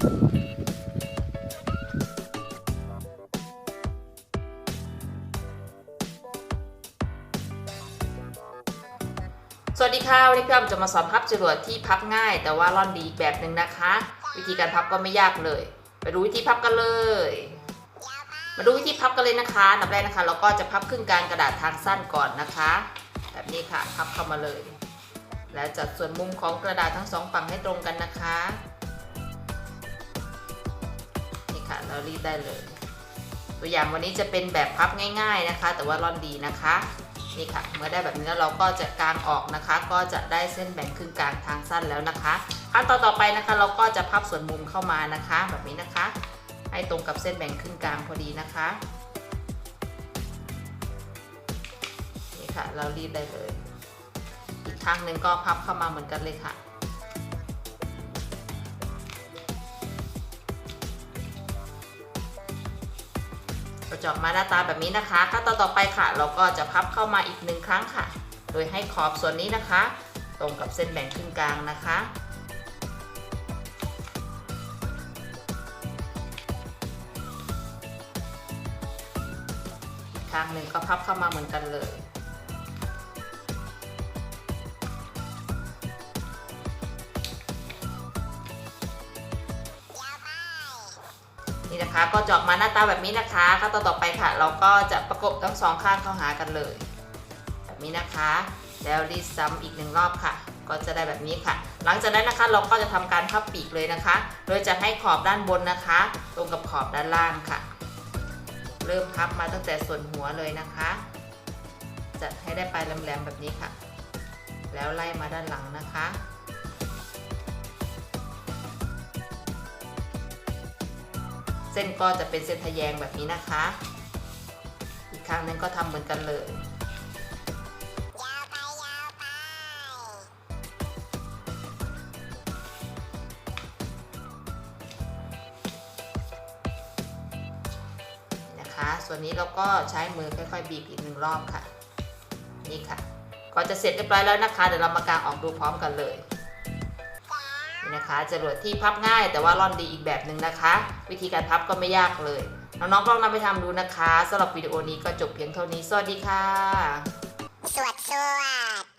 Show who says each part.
Speaker 1: สวัสดีค่ะวันนี้พี่อ้อมจะมาสอนพับจรวดที่พับง่าย แต่ว่าร่อนดีแบบหนึ่งนะคะ วิธีการพับก็ไม่ยากเลย ไปดูวิธีพับกันเลย มาดูวิธีพับกันเลยนะคะนับแรกนะคะ เราก็จะพับครึ่งกลางกระดาษทางสั้นก่อนนะคะ แบบนี้ค่ะพับเข้ามาเลย แล้วจัดส่วนมุมของกระดาษทั้งสองฝั่งให้ตรงกันนะคะ เรารีดได้เลย ตัวอย่างวันนี้จะเป็นแบบพับง่ายๆนะคะ แต่ว่าร่อนดีนะคะนี่ค่ะเมื่อได้แบบนี้แล้วเราก็จะกางออกนะคะ ก็จะได้เส้นแบ่งครึ่งกลางทางสั้นแล้วนะคะขั้นตอนต่อไปนะคะ เราก็จะพับส่วนมุมเข้ามานะคะ แบบนี้นะคะ ให้ตรงกับเส้นแบ่งครึ่งกลางพอดีนะคะนี่ค่ะเรารีดได้เลย อีกข้างหนึ่งก็พับเข้ามาเหมือนกันเลยค่ะ ระจอกมาหน้าตาแบบนี้นะคะขั้นตอนต่อไปค่ะ เราก็จะพับเข้ามาอีกหนึ่งครั้งค่ะ โดยให้ขอบส่วนนี้นะคะ ตรงกับเส้นแบ่งครึ่งกลางนะคะอีกข้างหนึ่งก็พับเข้ามาเหมือนกันเลย นี่นะคะก็จะออกมาหน้าตาแบบนี้นะคะขั้นตอนต่อไปค่ะ เราก็จะประกบทั้งสองข้างเข้าหากันเลย แบบนี้นะคะ แล้วรีดซ้ำอีกหนึ่งรอบค่ะ ก็จะได้แบบนี้ค่ะ หลังจากนั้นนะคะเราก็จะทำการพับปีกเลยนะคะ โดยจะให้ขอบด้านบนนะคะ ตรงกับขอบด้านล่างค่ะ เริ่มพับมาตั้งแต่ส่วนหัวเลยนะคะจัดให้ได้ปลายแหลมๆแบบนี้ค่ะ แล้วไล่มาด้านหลังนะคะ เส้นก็จะเป็นเส้นทะแยงแบบนี้นะคะ อีกครั้งนึงก็ทำเหมือนกันเลยนะคะส่วนนี้เราก็ใช้มือค่อยๆ บีบอีกหนึ่งรอบค่ะ นี่ค่ะ ก็จะเสร็จเรียบร้อยแล้วนะคะ เดี๋ยวเรามากางออกดูพร้อมกันเลย นี่นะคะจรวดที่พับง่ายแต่ว่าร่อนดีอีกแบบหนึ่งนะคะ วิธีการพับก็ไม่ยากเลยน้องๆก็ลองนำไปทำดูนะคะสำหรับวิดีโอนี้ก็จบเพียงเท่านี้ สวัสดีค่ะ
Speaker 2: สวดสวด